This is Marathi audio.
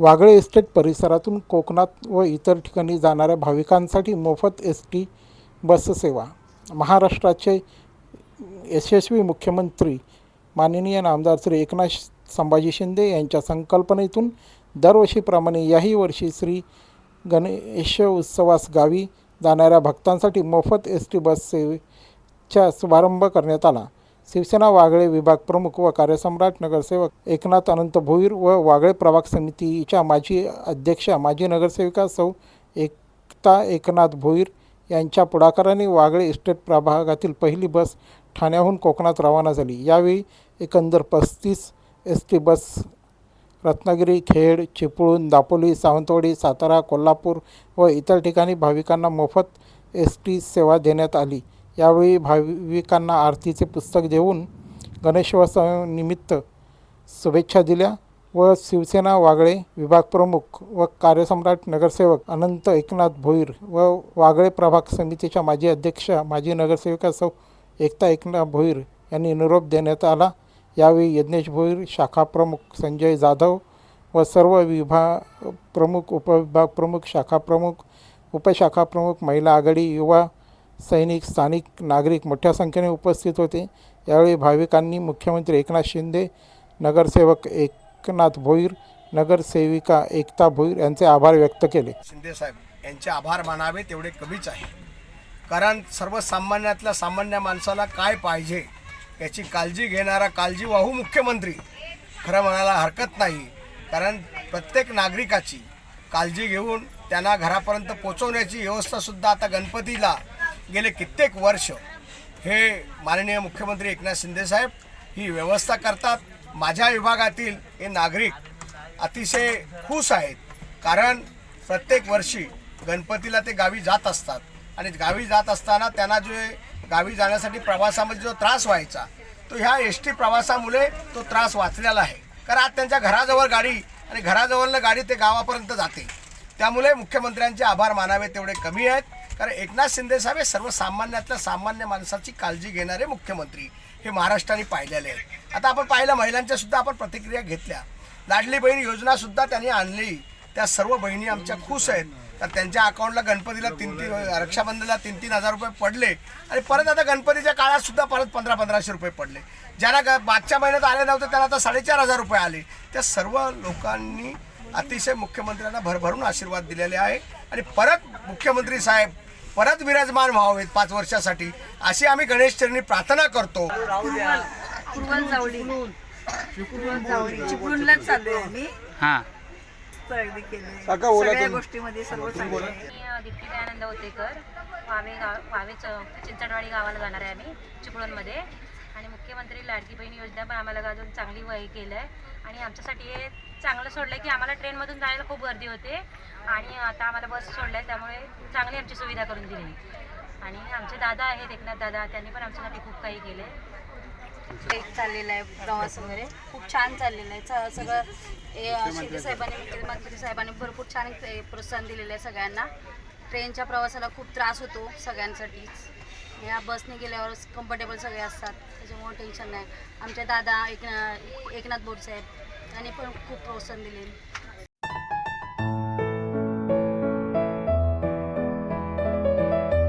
वागळे इस्टेट परिसरातून कोकणात व इतर ठिकाणी जाणाऱ्या भाविकांसाठी मोफत एस टी बससेवा महाराष्ट्राचे यशस्वी मुख्यमंत्री माननीय नामदार श्री एकनाथ संभाजी शिंदे यांच्या संकल्पनेतून दरवर्षीप्रमाणे याही वर्षी श्री गणेश उत्सवास गावी जाणाऱ्या भक्तांसाठी मोफत एस टी बससेवेचा शुभारंभ करण्यात आला. शिवसेना वागळे विभाग प्रमुख व कार्यसम्राट नगरसेवक एकनाथ अनंत भोईर व वागळे प्रभाग समितीच्या माजी अध्यक्षा माजी नगरसेविका सौ एकता एकनाथ भोईर यांच्या पुढाकाराने वागळे इस्टेट प्रभागातील पहिली बस ठाण्याहून कोकणात रवाना झाली. यावेळी एकंदर पस्तीस S T bus Ratnagiri Khed Chiplun Dapoli Sawantwadi Satara Kolhapur व इतर ठिकाणी भाविकांना मोफत एस टी सेवा देण्यात आली. यावेळी भाविकांना आरतीचे पुस्तक देऊन गणेशोत्सवानिमित्त शुभेच्छा दिल्या व शिवसेना वागळे विभाग प्रमुख व कार्यसम्राट नगरसेवक अनंत एकनाथ भोईर व वागळे प्रभाग समितीच्या माजी अध्यक्षा माजी नगरसेविका सौ एकता एकनाथ भोईर यांनी निरोप देण्यात आला. यावेळी यज्ञेश भोईर शाखा प्रमुख संजय जाधव व सर्व विभाग प्रमुख उपविभाग प्रमुख शाखा प्रमुख उपशाखा प्रमुख महिला आघाडी युवा सैनिक स्थानिक नागरिक मोठ्या संख्येने उपस्थित होते. यावेळी भाविकांनी मुख्यमंत्री एकनाथ शिंदे नगरसेवक एकनाथ भोईर नगरसेविका एकता भोईर यांचे आभार व्यक्त केले. शिंदे साहेब यांचे आभार मानावे तेवढे कमीच आहे. कारण सर्वसामान्यातल्या सामान्य माणसाला काय पाहिजे याची काळजी घेणारा काळजीवाहू मुख्यमंत्री खरं म्हणायला हरकत नाही. कारण प्रत्येक नागरिकाची काळजी घेऊन त्यांना घरापर्यंत पोचवण्याची व्यवस्थासुद्धा आता गणपतीला गेले कित्येक वर्ष हे माननीय मुख्यमंत्री एकनाथ शिंदेसाहेब ही व्यवस्था करतात. माझ्या विभागातील हे नागरिक अतिशय खुश आहेत. कारण प्रत्येक वर्षी गणपतीला ते गावी जात असतात. आणि गावी जात असताना त्यांना जो गावी जाण्यासाठी प्रवासामध्ये जो त्रास व्हायचा तो ह्या एस टी प्रवासामुळे तो त्रास वाचलेला आहे. कारण आज त्यांच्या घराजवळ गाडी आणि घराजवळनं गाडी ते गावापर्यंत जाते. त्यामुळे मुख्यमंत्र्यांचे आभार मानावे तेवढे कमी आहेत. कारण एकनाथ शिंदे साहेब हे सर्वसामान्यातल्या सामान्य माणसाची काळजी घेणारे मुख्यमंत्री हे महाराष्ट्राने पाहिलेले आहेत. आता आपण पाहिलं महिलांच्या सुद्धा आपण प्रतिक्रिया घेतल्या. लाडली बहीण योजना सुद्धा त्यांनी आणली. त्या सर्व बहिणी आमच्या खुश आहेत. तर त्यांच्या अकाउंटला गणपतीला तीन तीन रक्षाबंधनला तीन तीन हजार रुपये पडले. आणि परत आता गणपतीच्या काळात सुद्धा परत पंधरा पंधराशे रुपये पडले. ज्यांना ग मागच्या महिन्यात आले नव्हते त्यांना आता साडेचार हजार रुपये आले. त्या सर्व लोकांनी अतिशय मुख्यमंत्र्यांना भरभरून आशीर्वाद दिलेले आहे. आणि परत मुख्यमंत्री साहेब परत विराजमान व्हावेत पाच वर्षासाठी. अशी आम्ही गणेश चरणी प्रार्थना करतो. पूर्वल जावळी. पूर्वल जावळी. चिपळूणलाच चाललोय आम्ही. हां. खरेदी केली. सगळ्या गोष्टीमध्ये सर्व चांगलं. मी दीप्ती दयानंद होतेकर. वावे गाव वावे च- चिंचणवाडी गावाला जाणार आहे आम्ही चिपळूणमध्ये. आणि मुख्यमंत्री लाडकी बहीण योजना पण आम्हाला अजून चांगली वय केलं आहे आणि आमच्यासाठी हे चांगलं सोडलं आहे की आम्हाला ट्रेनमधून जायला खूप गर्दी होते. आणि आता आम्हाला बस सोडलं आहे त्यामुळे चांगली आमची सुविधा करून दिली. आणि आमचे दादा आहेत एकनाथ दादा त्यांनी पण आमच्यासाठी खूप काही केलं आहे एक चाललेला आहे प्रवास वगैरे. खूप छान चाललेला आहे. स- सगळं हे, शिंदे साहेबांनी मुख्यमंत्री साहेबांनी भरपूर छान ते प्रोत्साहन दिलेलं आहे सगळ्यांना. ट्रेनच्या प्रवासाला खूप त्रास होतो सगळ्यांसाठीच. या बसने गेल्यावर कम्फर्टेबल सगळे असतात. त्याच्यामुळे टेन्शन नाही. आमचे दादा एक एकनाथ बोरसाहेब यांनी पण खूप प्रोत्साहन दिले.